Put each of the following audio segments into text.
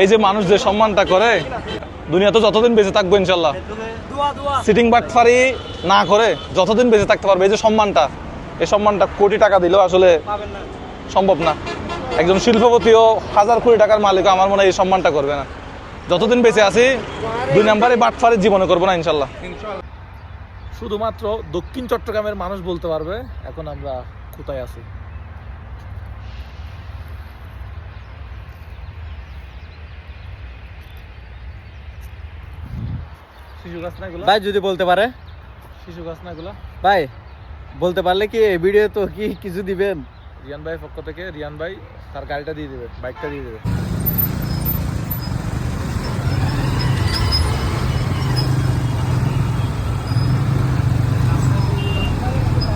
এই যে মানুষ যে সম্মানটা করে দুনিয়া তো যতদিন বেঁচে থাকব ইনশাল্লাহ। সিটিং বাটফারি না করে যতদিন বেঁচে থাকতে পারবে। এই যে সম্মানটা, এই সম্মানটা কোটি টাকা দিলেও আসলে সম্ভব না। একজন শিল্পপতিও হাজার কোটি টাকার মালিকও আমার মনে হয় এই সম্মানটা করবে না। যতদিন বেঁচে আছি, দুই নাম্বারে বাটফারি জীবনে করব না ইনশাল্লাহ। শুধুমাত্র দক্ষিণ চট্টগ্রামের মানুষ বলতে পারবে, এখন আমরা কোথায় আছি? শিশু গাছ না এগুলো ভাই যদি বলতে পারে। শিশু গাছ না এগুলো ভাই বলতে পারলে কি এই ভিডিও তো কি কিছু দিবেন? রিয়ান ভাই পক্ষ থেকে রিয়ান ভাই তার গাড়িটা দিয়ে দেবে বাইকটা দিয়ে দেবে।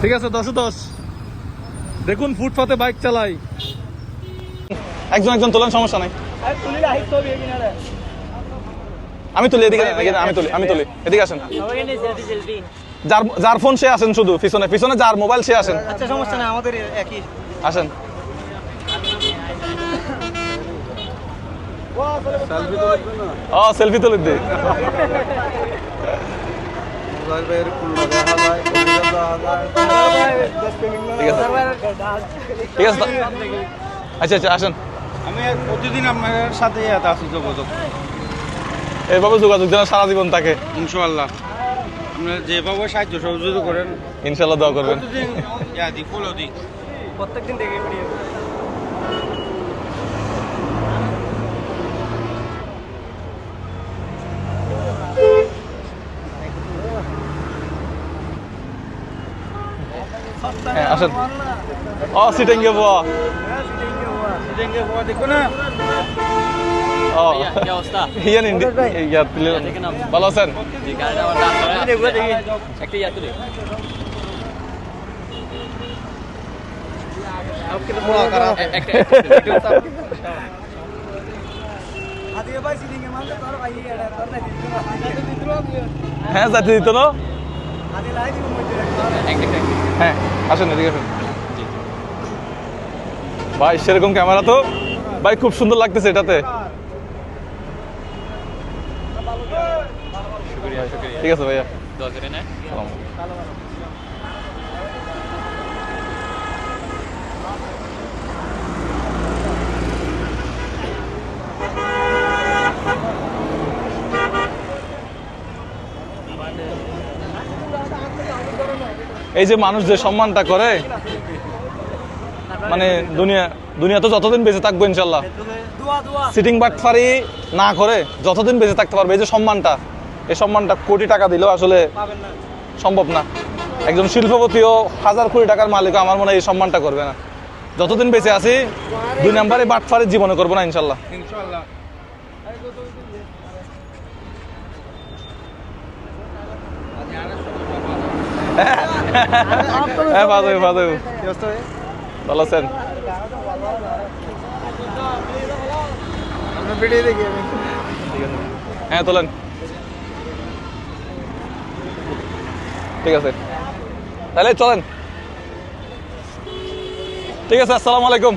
ঠিক আছে দশ দশ। দেখুন ফুটপাতে বাইক চালাই। একজন একজন তোলেন সমস্যা নাই। আমি তুলি এদিকে এদিকে আমি তুলি আমি তুলি এদিকে আসেন যার যার ফোন সে আসেন শুধু পিছনে পিছনে যার মোবাইল সে আসেন আচ্ছা সমস্যা নাই আমাদের একই আসেন ও সেলফি তুলে দে ঠিক আছে আচ্ছা আচ্ছা আসেন আমি প্রতিদিন আপনার সাথে যোগাযোগ এইভাবে যোগাযোগ দেন সারা জীবন তাকে ইনশাআল্লাহ। আপনারা যেভাবে সাহায্য সহযোগিতা করেন। ইনশাল্লাহ দোয়া করবেন। ইয়া প্রত্যেকদিন দেখে ভিডিও। হ্যাঁ আসেন। ও সিটেন গে ইয়া ভালো আছেন ভাই এটা তোর না হ্যাঁ যাতে দিত না হ্যাঁ আসেন এদিকে আসেন ভাই সেরকম ক্যামেরা তো। ভাই খুব সুন্দর লাগতেছে এটাতে। ঠিক আছে ভাইয়া। সালাম। এই যে মানুষ যে সম্মানটা করে মানে দুনিয়া দুনিয়া তো যতদিন বেঁচে থাকব ইনশাল্লাহ সিটিং বাটফারি না করে যতদিন বেঁচে থাকতে পারবে এই যে সম্মানটা এই সম্মানটা কোটি টাকা দিলেও আসলে সম্ভব না একজন শিল্পপতিও হাজার কোটি টাকার মালিক আমার মনে হয় এই সম্মানটা করবে না যতদিন বেঁচে আছি দুই নাম্বারে বাটফারি জীবনে করব না ইনশাল্লাহ হ্যাঁ ভালো ভালো আছেন আমরা ভিডিও দেখি হ্যাঁ তোলেন। ঠিক আছে। তাহলে চলেন। ঠিক আছে আসসালামু আলাইকুম।